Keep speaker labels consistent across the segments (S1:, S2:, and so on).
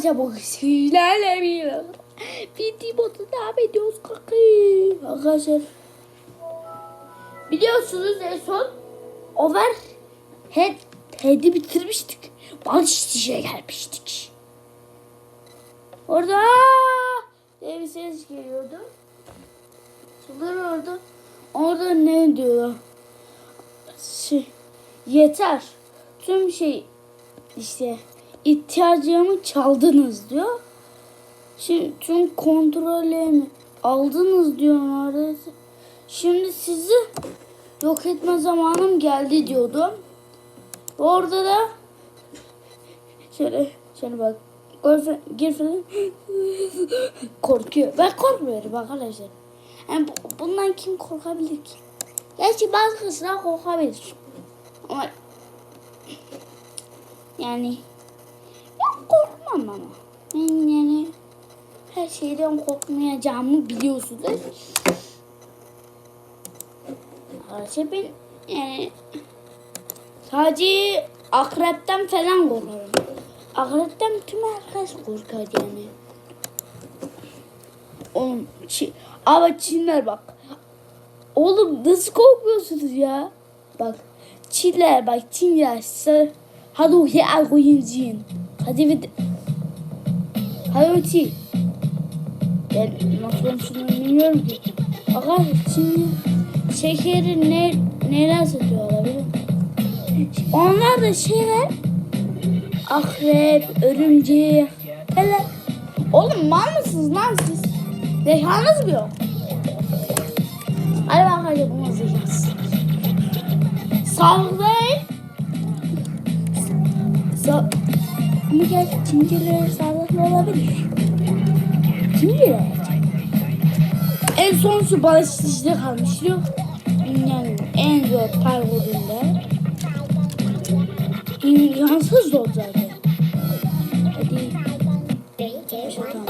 S1: Arkadaşlar bu sizlerle bir video botu devam ediyoruz kanka. Arkadaşlar biliyorsunuz en son over head head'i bitirmiştik. Balış şişe gelmiştik. Orada diye bir ses geliyordu. Çıldırıyordu. Orada ne diyor? Şey, yeter. Tüm şey işte ihtiyacımı çaldınız diyor. Şimdi tüm kontrollerimi aldınız diyor neredeyse. Şimdi sizi yok etme zamanım geldi diyordu. Orada da şöyle şöyle bak girlfriend korkuyor. Ben korkmuyorum arkadaşlar. Yani bu, bundan kim korkabilir ki? Gerçi bazı kızlar korkabilir. Ama yani korkmam ama. Ben yani her şeyden korkmayacağımı biliyorsunuz. Arkadaşlar ben yani sadece akrepten falan korkarım. Akrepten tüm herkes korkar yani. Oğlum çi ama Çinler bak. Oğlum nasıl korkuyorsunuz ya? Bak Çinler bak Çinler. Hadi ya koyun Çin. Hadi bir O Çin. Ben nasıl konuştuğunu bilmiyorum ki. Bakar Çin şekeri ne neler satıyor olabilir? Onlar da şeyler akrep, örümcek. Hele. Oğlum mal mısınız lan siz? Zekanız mı yok? Hadi bakalım bunu zekası. Sağlıklı. Sa Ama gel Çinceler sağlıklı olabilir. Çinceler. En son şu balışçıda kalmış yok. Dünyanın en zor parkurunda. İmkansız zor zaten. Hadi. Tamam.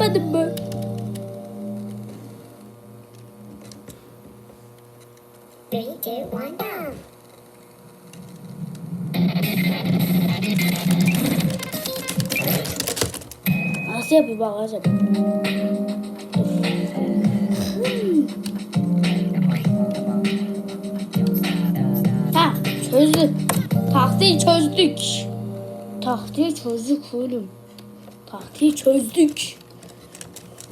S1: Yapmadım mı?
S2: Three, two, one, go.
S1: Nasıl yapıyor bak acaba? Ha çözdük. Tahtayı çözdük. Tahtayı çözdük oğlum. Tahtayı çözdük.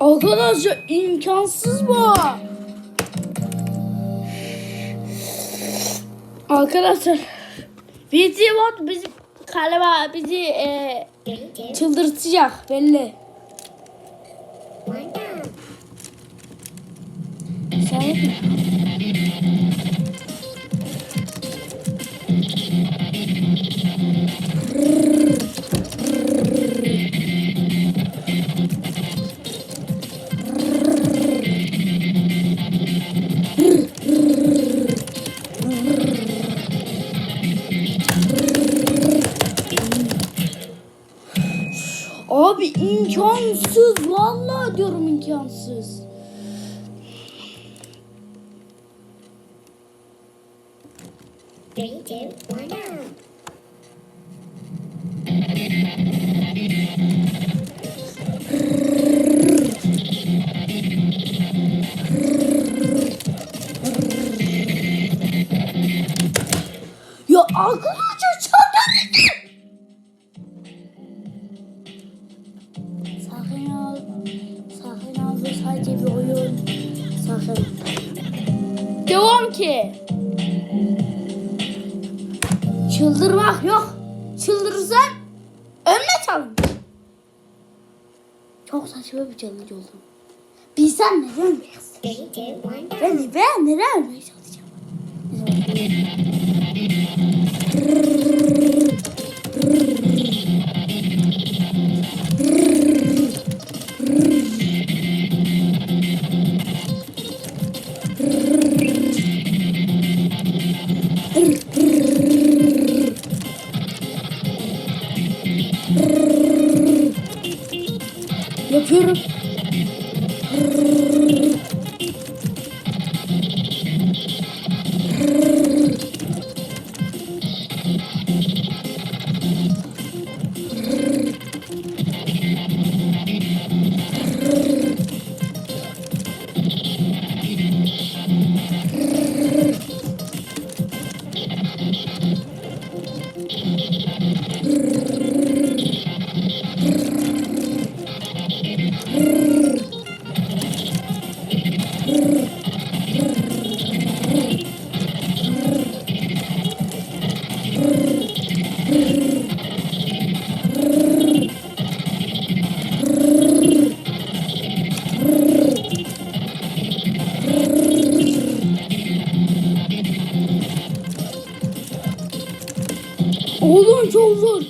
S1: Arkadaşlar imkansız bu. Arkadaşlar video bot bizi galiba bizi e, çıldırtacak belli. Sen imkansız.
S2: Three, two, one, go.
S1: Çıldırırsan önüne çalın. Çok saçma bir challenge oldu. Bilsen neden
S2: go.
S1: Ben, ben neden ölmeye çalışacağım? beautiful. Oğlum çok zor.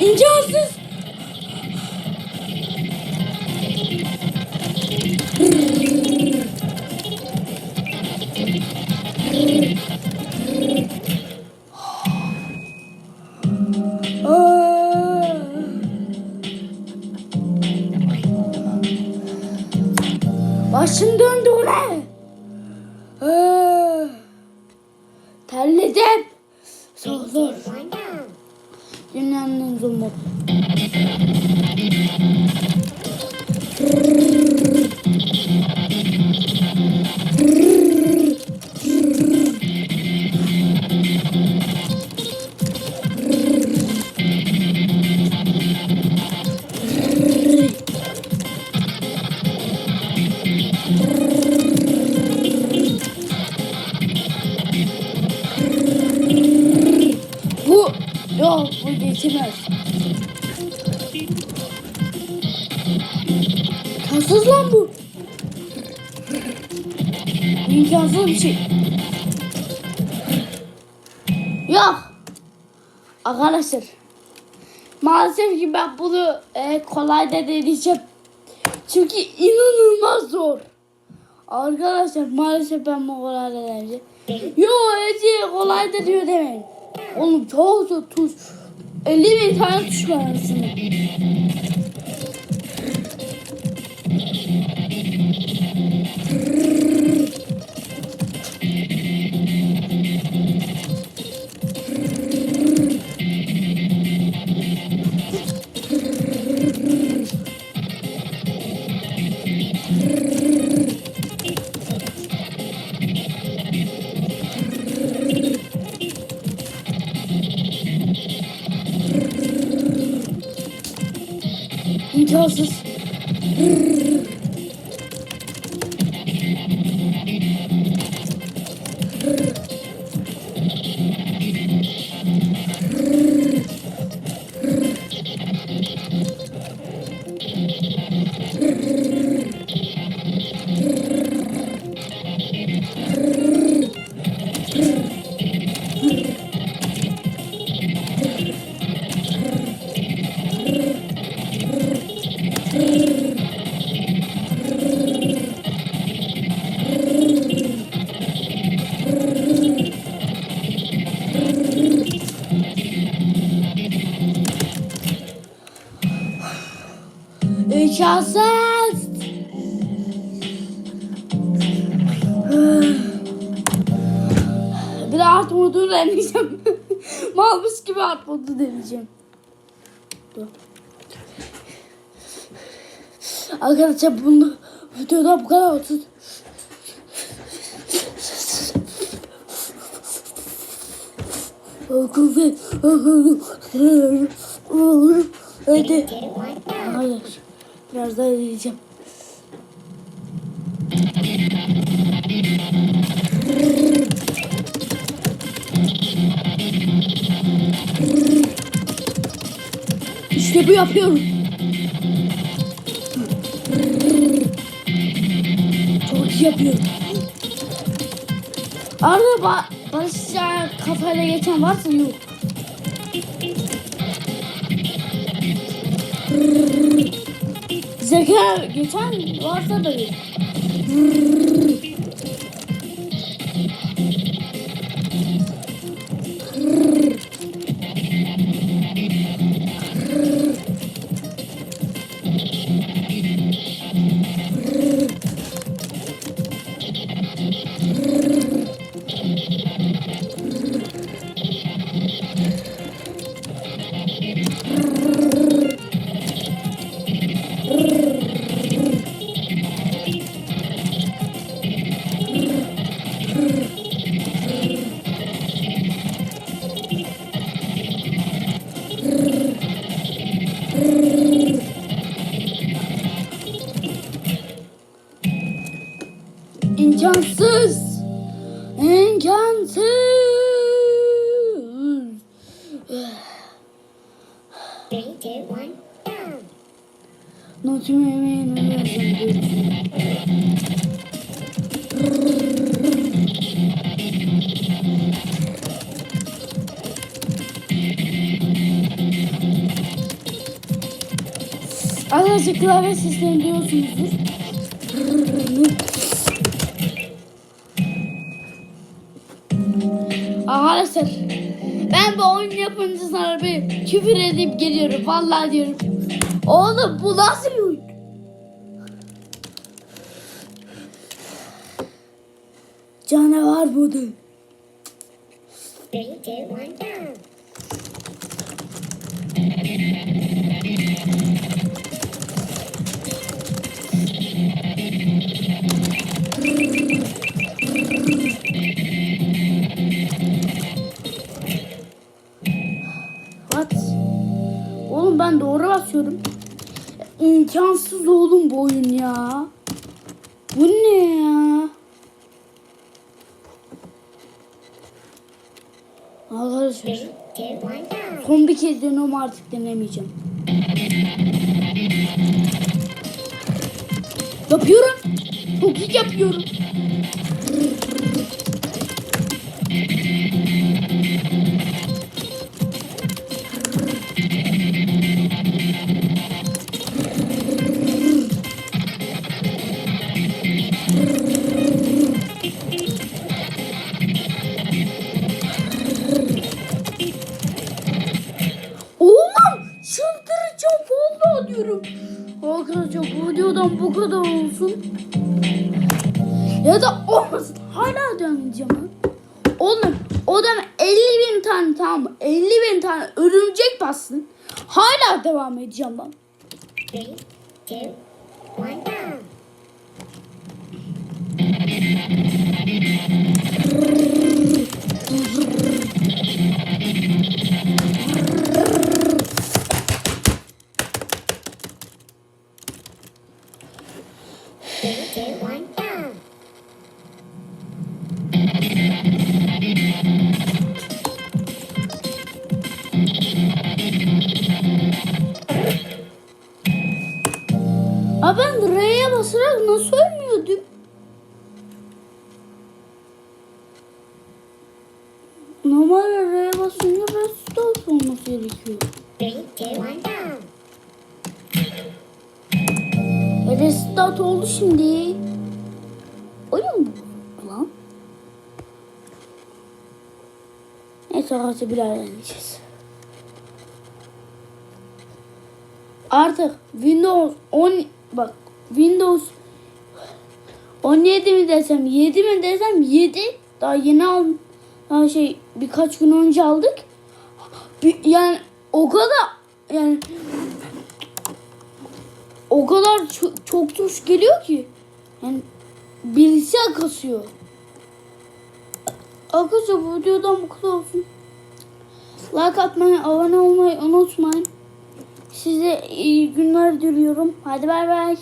S1: İmkansız. İmkansız bir şey. Yok. Arkadaşlar. Maalesef ki ben bunu e, kolay da deneyeceğim. Çünkü inanılmaz zor. Arkadaşlar maalesef ben bu kolay da deneyeceğim. Yo Ece kolay da diyor demeyin. Oğlum çok zor tuş. 50 bin tane tuş var arasında. İmkansız. Bir de artık modunu deneyeceğim. Malmış gibi art modu deneyeceğim. Dur. Arkadaşlar bunu videoda bu kadar olsun.
S2: Three,
S1: Hadi.
S2: two, one, go.
S1: Hayır. Biraz daha. İşte bu yapıyorum. Çok iyi yapıyorum. Arada ba Barış'a kafayla geçen varsa yok. Zeka geçen varsa da yok. Arkadaşlar klavye seslerini duyuyorsunuzdur. Arkadaşlar ben bu oyun yapınca sana bir küfür edip geliyorum. Vallahi diyorum. Oğlum bu nasıl bir oyun? Canavar budur.
S2: Three, two, one, go.
S1: At. Oğlum ben doğru basıyorum. İmkansız oğlum bu oyun ya. Bu ne ya?
S2: One, go.
S1: son bir kez deniyorum artık denemeyeceğim. Yapıyorum. Çok iyi yapıyorum. Bu kadar olsun. Ya da olmasın. Hala deneyeceğim ha. Oğlum o da 50 bin tane tamam mı? 50 bin tane örümcek bassın. Hala devam edeceğim ben.
S2: Three, two, one, go.
S1: Normalde R'ye basınca restart olması gerekiyor. Restart oldu şimdi. Oyun bu lan? Neyse arkadaşlar bir ara deneyeceğiz. Artık Windows 10 bak Windows 17 mi desem 7 mi desem 7 daha yeni al Ha şey birkaç gün önce aldık. Bir, yani o kadar yani o kadar çok, tuş geliyor ki. Yani bilgisayar kasıyor. Arkadaşlar bu videodan bu kadar olsun. Like atmayı, abone olmayı unutmayın. Size iyi günler diliyorum. Hadi bay bay.